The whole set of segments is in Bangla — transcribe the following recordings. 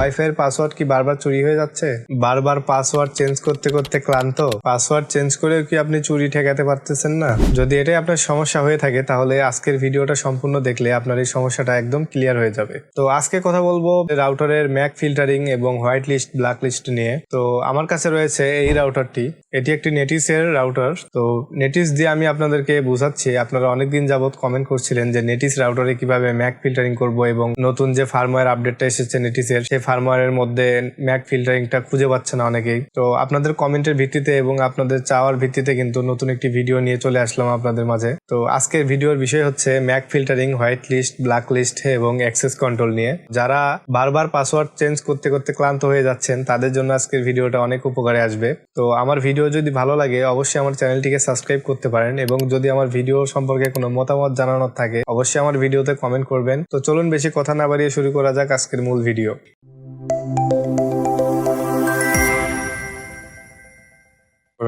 ওয়াইফাই এর পাসওয়ার্ড কি বারবার চুরি হয়ে যাচ্ছে? বারবার পাসওয়ার্ড চেঞ্জ করতে করতে ক্লান্ত। পাসওয়ার্ড চেঞ্জ করেও কি আপনি চুরি ঠেকাতে পারতেছেন না? যদি এটাই আপনার সমস্যা হয়ে থাকে, তাহলে আজকের ভিডিওটা সম্পূর্ণ দেখলে আপনার এই সমস্যাটা একদম ক্লিয়ার হয়ে যাবে। তো আজকে কথা বলব রাউটারের ম্যাক ফিল্টারিং এবং হোয়াইট লিস্ট ব্ল্যাক লিস্ট নিয়ে। তো আমার কাছে রয়েছে এই রাউটারটি এটি একটি নেটিস এর রাউটার তো নেটিস দিয়ে আমি আপনাদেরকে বোঝাচ্ছি, আপনারা অনেকদিন যাবত কমেন্ট করছিলেন যে নেটিস রাউটারে কীভাবে ম্যাক ফিল্টারিং করব এবং নতুন যে ফার্মওয়্যার আপডেটটা এসেছে নেটিসের সেই ফার্মওয়্যারের মধ্যে ম্যাক ফিল্টারিংটা খুঁজে পাচ্ছে না অনেকেই। তো আপনাদের কমেন্টের ভিত্তিতে এবং আপনাদের চাওয়ার ভিত্তিতে কিন্তু নতুন একটি ভিডিও নিয়ে চলে আসলাম আপনাদের মাঝে। তো আজকের ভিডিওর বিষয় হচ্ছে MAC filtering, white list, black list এবং অ্যাক্সেস কন্ট্রোল নিয়ে। যারা বারবার পাসওয়ার্ড চেঞ্জ করতে করতে ক্লান্ত হয়ে যাচ্ছেন, তাদের জন্য আজকের ভিডিওটা অনেক উপকারে আসবে। তো আমার ভিডিও যদি ভালো লাগে, অবশ্যই আমার চ্যানেলটিকে সাবস্ক্রাইব করতে পারেন এবং যদি আমার ভিডিও সম্পর্কে কোনো মতামত জানানোর থাকে, অবশ্যই আমার ভিডিওতে কমেন্ট করবেন। তো চলুন বেশি কথা না বাড়িয়ে শুরু করা যাক আজকের মূল ভিডিও।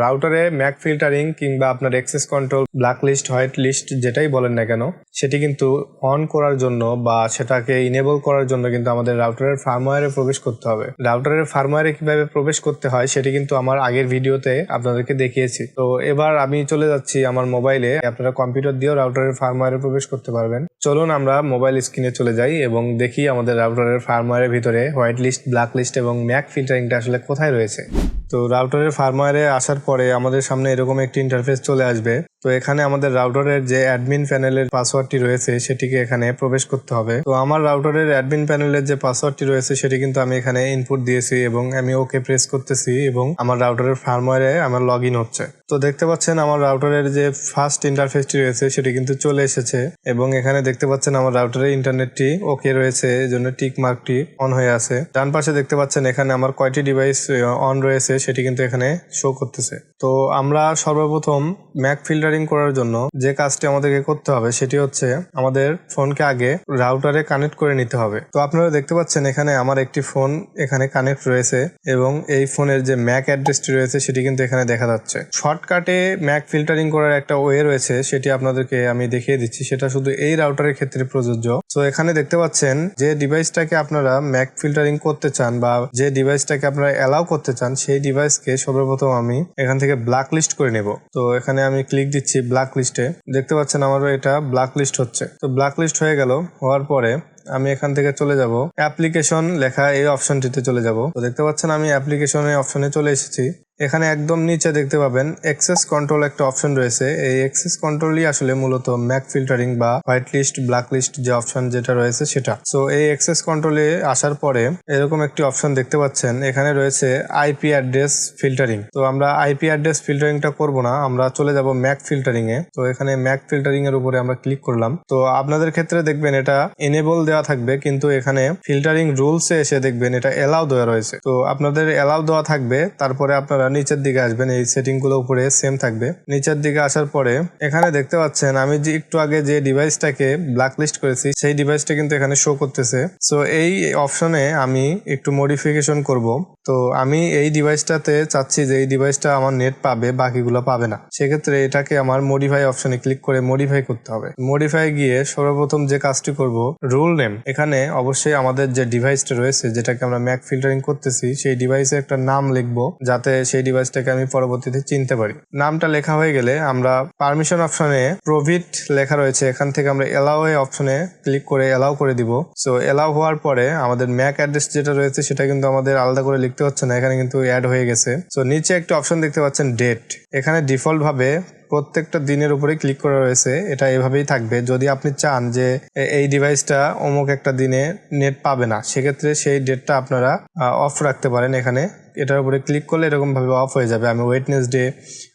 রাউটারে ম্যাক ফিল্টারিং কিংবা আপনার access control black list white list যেটাই বলেন না কেন, সেটি কিন্তু অন করার জন্য বা সেটাকে ইনেবল করার জন্য কিন্তু আমাদের রাউটারের ফার্মওয়্যারে প্রবেশ করতে হবে। রাউটারের ফার্মওয়্যারে কীভাবে প্রবেশ করতে হয় সেটি কিন্তু আমার আগের ভিডিওতে আপনাদেরকে দেখিয়েছি। তো এবার আমি চলে যাচ্ছি আমার মোবাইলে আপনারা কম্পিউটার দিয়েও রাউটারের ফার্মওয়্যারে প্রবেশ করতে পারবেন। চলুন আমরা মোবাইল স্ক্রিনে চলে যাই এবং দেখি আমাদের রাউটারের ফার্মওয়্যারের ভিতরে হোয়াইট লিস্ট ব্ল্যাক লিস্ট এবং ম্যাক ফিল্টারিংটা আসলে কোথায় রয়েছে। তো রাউটারের ফার্মওয়্যারে আসার পরে আমাদের সামনে এরকম একটি ইন্টারফেস চলে আসবে। তো এখানে আমাদের রাউটারের যে অ্যাডমিন প্যানেলের পাসওয়ার্ডটি রয়েছে, সেটিকে এখানে প্রবেশ করতে হবে। তো আমার রাউটারের অ্যাডমিন প্যানেলের যে পাসওয়ার্ডটি রয়েছে, সেটি কিন্তু আমি এখানে ইনপুট দিয়েছি এবং আমি ওকে প্রেস করতেছি এবং আমার রাউটারের ফার্মওয়্যারে আমার লগ ইন হচ্ছে। তো দেখতে পাচ্ছেন আমার রাউটারের যে ফার্স্ট ইন্টারফেসটি রয়েছে, সেটি কিন্তু চলে এসেছে। এবং এখানে দেখতে পাচ্ছেন আমার রাউটারের ইন্টারনেটটি ওকে রয়েছে, এই জন্য টিক মার্কটি অন হয়ে আছে। ডান পাশে দেখতে পাচ্ছেন এখানে আমার কয়টি ডিভাইস অন রয়েছে, সেটি কিন্তু এখানে শো করতেছে। তো আমরা সর্বপ্রথম ম্যাক ফিল্টারিং করার জন্য যে কাজটি আমাদেরকে করতে হবে সেটি হচ্ছে আমাদের ফোনকে আগে রাউটারে কানেক্ট করে নিতে হবে। তো আপনারা দেখতে পাচ্ছেন এখানে আমার একটি ফোন এখানে কানেক্ট রয়েছে এবং এই ফোনের যে ম্যাক অ্যাড্রেসটি রয়েছে সেটি কিন্তু এখানে দেখা যাচ্ছে। শর্টকাটে ম্যাক ফিল্টারিং করার একটা ওয়ে রয়েছে সেটি আপনাদেরকে আমি দেখিয়ে দিচ্ছি। সেটা শুধু এই রাউটারের ক্ষেত্রে প্রযোজ্য। তো এখানে দেখতে পাচ্ছেন যে ডিভাইসটাকে আপনারা ম্যাক ফিল্টারিং করতে চান বা যে ডিভাইসটাকে আপনারা অ্যালাউ করতে চান সেই ডিভাইসকে সর্বপ্রথম আমি এখান থেকে ব্ল্যাক লিস্ট করে নেব। তো এখানে আমি ক্লিক দিচ্ছি ব্ল্যাক লিস্টে দেখতে পাচ্ছেন আমারও এটা ব্ল্যাক লিস্ট হচ্ছে। তো ব্ল্যাক লিস্ট হয়ে গেল, হওয়ার পরে আমি এখান থেকে চলে যাব। অ্যাপ্লিকেশন লেখা এই অপশনটিতে চলে যাব। তো দেখতে পাচ্ছেন আমি অ্যাপ্লিকেশনের অপশনে চলে এসেছি। এখানে একদম নিচে দেখতে পাবেন এক্সেস কন্ট্রোল একটা অপশন রয়েছে। এই এক্সেস কন্ট্রোলই আসলে মূলত ম্যাক ফিল্টারিং বা হোয়াইট লিস্ট ব্ল্যাক লিস্ট যে অপশন যেটা রয়েছে সেটা। সো এই এক্সেস কন্ট্রোলে আসার পরে এরকম একটি অপশন দেখতে পাচ্ছেন। এখানে রয়েছে আইপি অ্যাড্রেস ফিল্টারিং তো আমরা আইপি অ্যাড্রেস ফিল্টারিংটা করব না, আমরা চলে যাব ম্যাক ফিল্টারিং এ। তো এখানে ম্যাক ফিল্টারিং এর উপরে আমরা ক্লিক করলাম। তো আপনাদের ক্ষেত্রে দেখবেন এটা এনেবল দেওয়া থাকবে, কিন্তু এখানে ফিল্টারিং রুলস এসে দেখবেন এটা এলাও দেওয়া রয়েছে। তো আপনাদের এলাও দেওয়া থাকবে, তারপরে আপনারা নিচের দিকে আসবেন, এই সেটিংগুলো উপরে সেম থাকবে। নিচের দিকে আসার পরে এখানে দেখতে পাচ্ছেন, আমি যে একটু আগে যে ডিভাইসটাকে ব্ল্যাক লিস্ট করেছি, সেই ডিভাইসটা কিন্তু এখানে শো করতেছে। সো এই অপশনে আমি একটু মডিফিকেশন করব। তো, আমি এই ডিভাইসটাতে চাচ্ছি যে এই ডিভাইসটা আমার নেট পাবে, বাকিগুলো পাবে না। সেক্ষেত্রে এটাকে আমার মডিফাই অপশনে ক্লিক করে মডিফাই করতে হবে। মডিফাই গিয়ে সর্বপ্রথম যে কাজটি করব রুল নেম এখানে অবশ্যই আমাদের যে ডিভাইসটা রয়েছে, যেটাকে আমরা ম্যাক ফিল্টারিং করতেছি, সেই ডিভাইসে একটা নাম লিখব, যাতে সেই ডিভাইসটাকে আমি পরবর্তীতে চিনতে পারি। নামটা লেখা হয়ে গেলে আমরা পারমিশন অপশনে প্রভিট লেখা রয়েছে। এখান থেকে আমরা এলাও এ অপশনে ক্লিক করে এলাও করে দিব। সো এলাও হওয়ার পরে আমাদের ম্যাক অ্যাড্রেস যেটা রয়েছে সেটা কিন্তু আমাদের আলাদা করে লিখতে হচ্ছে না। এখানে কিন্তু অ্যাড হয়ে গেছে। সো নিচে একটা অপশন দেখতে পাচ্ছেন ডেট এখানে ডিফল্ট ভাবে প্রত্যেকটা দিনের উপরে ক্লিক করা রয়েছে। এটা এভাবেই থাকবে। যদি আপনি চান যে এই ডিভাইসটা অমুক একটা দিনে নেট পাবে না, সেক্ষেত্রে সেই ডেটটা আপনারা অফ রাখতে পারেন এখানে। এটার উপরে ক্লিক করলে এরকমভাবে অফ হয়ে যাবে। আমি ওয়েটনেসডে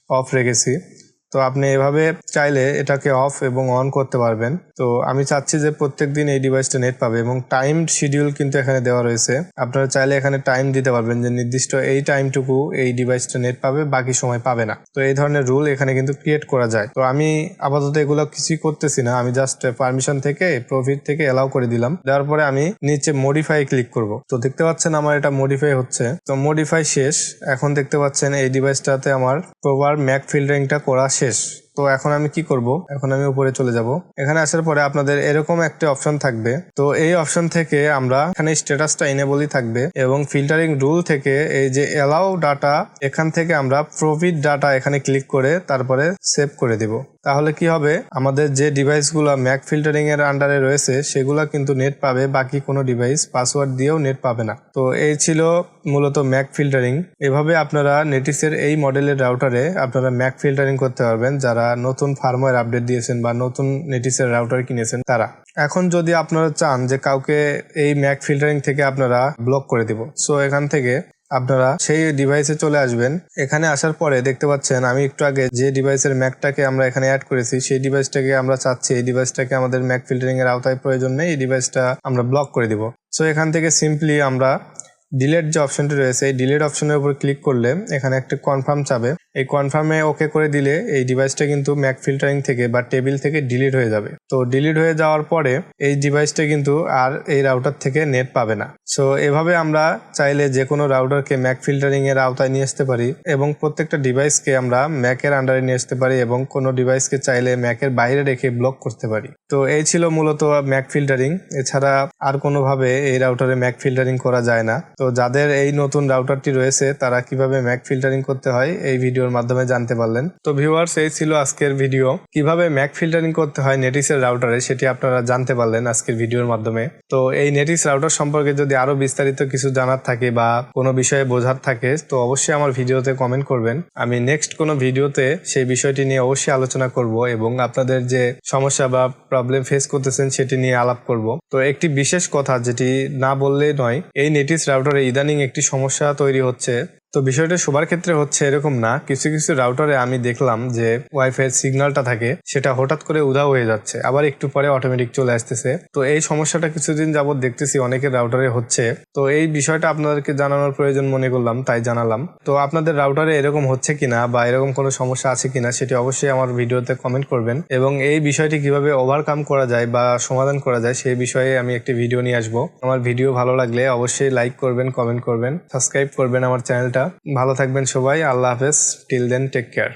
অফ রেখেছি। তো আপনি এভাবে চাইলে এটাকে অফ এবং অন করতে পারবেন। তো আমি চাচ্ছি যে প্রত্যেক দিন এই ডিভাইসটা নেট পাবে এবং টাইম শিডিউল কিন্তু এখানে দেওয়া রয়েছে। আপনারা চাইলে এখানে টাইম দিতে পারবেন যে নির্দিষ্ট এই টাইমটুকু এই ডিভাইসটা নেট পাবে, বাকি সময় পাবে না। তো এই ধরনের রুল এখানে কিন্তু ক্রিয়েট করা যায়। তো আমি আপাতত এগুলো কিছুই করতেছি না। আমি জাস্ট পারমিশন থেকে প্রফিট থেকে এলাও করে দিলাম। দেওয়ার পরে আমি নিচে মডিফাই ক্লিক করব। তো দেখতে পাচ্ছেন আমার এটা মডিফাই হচ্ছে। তো মডিফাই শেষ। এখন দেখতে পাচ্ছেন এই ডিভাইসটাতে আমার প্রপার ম্যাক ফিল্টারিংটা করা শেষ তো এখন আমি কি করব? এখন আমি উপরে চলে যাব। এখানে আসার পরে আপনাদের এরকম একটা অপশন থাকবে। তো এই অপশন থেকে আমরা এখানে স্ট্যাটাসটা এনেবলই থাকবে এবং ফিল্টারিং রুল থেকে এই যে এলাও ডাটা এখান থেকে আমরা প্রফিট ডাটা এখানে ক্লিক করে তারপরে সেভ করে দিব। তাহলে কি হবে? আমাদের যে ডিভাইসগুলো ম্যাক ফিল্টারিং এর আন্ডারে রয়েছে, সেগুলো কিন্তু নেট পাবে, বাকি কোনো ডিভাইস পাসওয়ার্ড দিয়েও নেট পাবে না। তো এই ছিল মূলত ম্যাক ফিল্টারিং। এভাবে আপনারা নেটিসের এই মডেলের রাউটারে আপনারা ম্যাক ফিল্টারিং করতে পারবেন। যারা নতুন ফার্মওয়্যার আপডেট দিয়েছেন বা নতুন নেটিসের রাউটার কিনেছেন তারা। এখন যদি আপনারা চান যে কাউকে এই ম্যাক ফিল্টারিং থেকে আপনারা ব্লক করে দিব সো এখান থেকে আপনারা সেই ডিভাইসে চলে আসবেন। এখানে আসার পরে দেখতে পাচ্ছেন, আমি একটু আগে যে ডিভাইসের ম্যাকটাকে আমরা এখানে অ্যাড করেছি, সেই ডিভাইসটাকে আমরা চাচ্ছি, এই ডিভাইসটাকে আমাদের ম্যাক ফিল্টারিং এর আওতায় প্রয়োজন নেই, এই ডিভাইসটা আমরা ব্লক করে দিব। সো এখান থেকে সিম্পলি আমরা ডিলেট যে অপশনটি রয়েছে, এই ডিলেট অপশনের উপর ক্লিক করলে এখানে একটা কনফার্ম চাবে। এই কনফার্মে ওকে করে দিলে এই ডিভাইসটা কিন্তু ম্যাক ফিল্টারিং থেকে বা টেবিল থেকে ডিলিট হয়ে যাবে। তো ডিলিট হয়ে যাওয়ার পরে এই ডিভাইসটা কিন্তু আর এই রাউটার থেকে নেট পাবে না। সো এভাবে আমরা চাইলে যে কোনো রাউটারকে ম্যাক ফিল্টারিং এর আওতায় নিয়ে আসতে পারি এবং প্রত্যেকটা ডিভাইসকে আমরা ম্যাকের আন্ডারে নিয়ে আসতে পারি এবং কোনো ডিভাইসকে চাইলে ম্যাকের বাইরে রেখে ব্লক করতে পারি। তো এই ছিল মূলত ম্যাক ফিল্টারিং এছাড়া আর কোনোভাবে এই রাউটারে ম্যাক ফিল্টারিং করা যায় না। তো যাদের এই নতুন রাউটারটি রয়েছে, তারা কীভাবে ম্যাক ফিল্টারিং করতে হয়, এই ভিডিওর মাধ্যমে জানতে পারলেন। তো ভিউয়ার্স এই ছিল আজকের ভিডিও কীভাবে ম্যাক ফিল্টারিং করতে হয় নেটিসের রাউটারে সেটি আপনারা জানতে পারলেন আজকের ভিডিওর মাধ্যমে। তো এই নেটিস রাউটার সম্পর্কে যদি আরও বিস্তারিত কিছু জানার থাকে বা কোনো বিষয়ে বোঝার থাকে, তো অবশ্যই আমার ভিডিওতে কমেন্ট করবেন। আমি নেক্সট কোনো ভিডিওতে সেই বিষয়টি নিয়ে অবশ্যই আলোচনা করব এবং আপনাদের যে সমস্যা বা প্রবলেম ফেস করতেছেন, সেটি নিয়ে আলাপ করব। তো একটি বিশেষ কথা, যেটি না বললে নয়, এই নেটিস রাউটারে ইদানিং একটি সমস্যা তৈরি হচ্ছে। তো বিষয়টা সবার ক্ষেত্রে হচ্ছে এরকম না। কিছু কিছু রাউটারে আমি দেখলাম যে ওয়াইফাই সিগন্যালটা থাকে, সেটা হঠাৎ করে উধাও হয়ে যাচ্ছে। আবার একটু পরে অটোমেটিক চলে আসতেছে। তো এই সমস্যাটা কিছুদিন যাবত দেখতেছি অনেকের রাউটারে হচ্ছে। তো এই বিষয়টা আপনাদেরকে জানানোর প্রয়োজন মনে করলাম, তাই জানালাম। তো আপনাদের রাউটারে এরকম হচ্ছে কিনা বা এরকম কোনো সমস্যা আছে কিনা, সেটি অবশ্যই আমার ভিডিওতে কমেন্ট করবেন। এবং এই বিষয়টি কীভাবে ওভারকাম করা যায় বা সমাধান করা যায়, সেই বিষয়ে আমি একটি ভিডিও নিয়ে আসব। আমার ভিডিও ভালো লাগলে অবশ্যই লাইক করবেন কমেন্ট করবেন সাবস্ক্রাইব করবেন আমার চ্যানেলটা ভালো থাকবেন সবাই আল্লাহ হাফেজ। Till then take care